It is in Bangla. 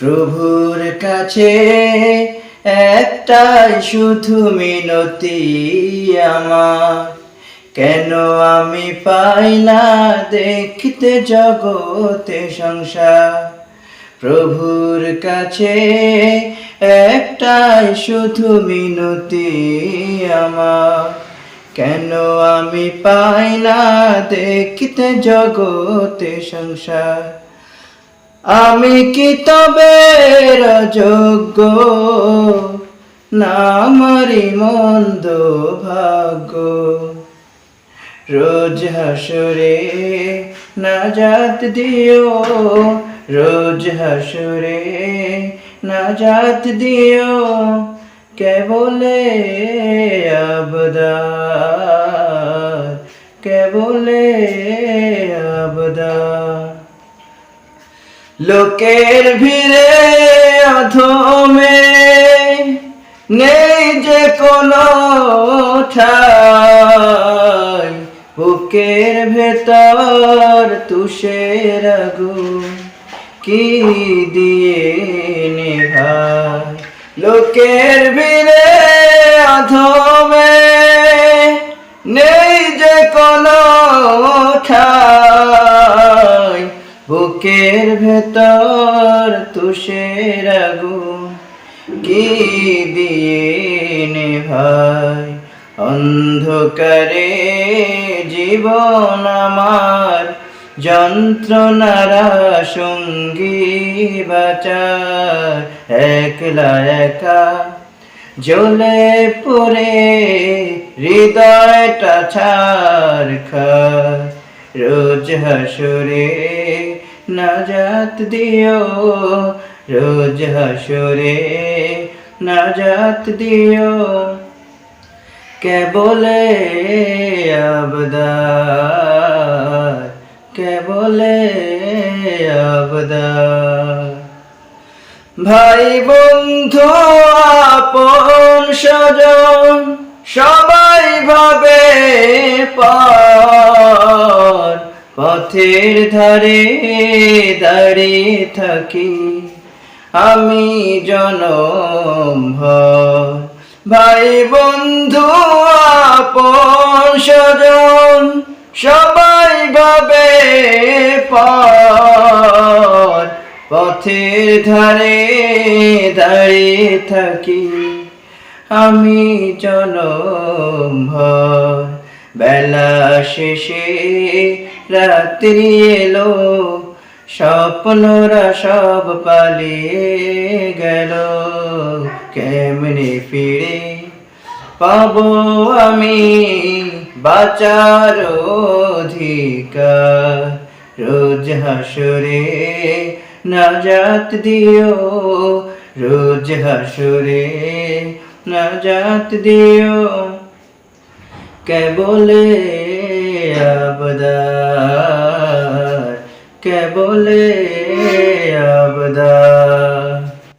প্রভুর কাছে একটাই শুধু মিনতি আমার। কেন আমি পাই না দেখতে জগতে সংসার? প্রভুর কাছে একটাই শুধু মিনতি আমার। কেন আমি পাই না দেখতে জগতে সংসার? আমি কি তবে যোগ্য না, আমারই মন্দ ভাগ্য। রোজ হাসরে নাজাত দিও, রোজ হাসরে নাজাত দিও কে বলে আবদার কে বলে লোকের ভিড়ে অধমে নেই যে কোনো ঠাই। বুকের ভেতর তুষের আগু কি দিয়ে নেভাই লোকের বুকের ভেতর তুষের আগুন। কি দিয়ে নে ভাই, অন্ধকারে জীবন আমার। যন্ত্রণারা সঙ্গী বাচার, একলা একা। জ্বলে পড়ে হৃদয়টা ছাড় খার রোজ হাসরে নাজাত দিও রোজ হাসরে, নাজাত দিও। কে বলে আবদার? কে বলে আবদার? ভাই বন্ধু, আপন স্বজন, সবাই ভাবে পার। পথের ধারে দাঁড়িয়ে থাকি। আমি জনম ভাই বন্ধু, আপন স্বজন, সবাই ভাবে পথের ধারে দাঁড়িয়ে থাকি। আমি জনম ভর। বেলা শেষে রাত্রি এলো, স্বপ্নরা সব পালিয়ে গেল। কেমনে ফিরে পাবো আমি বাঁচার অধিকার? রোজ হাসরে নাজাত দিও, রোজ হাসরে নাজাত দিও। কে বলে আবদার? কে বলে আবদার?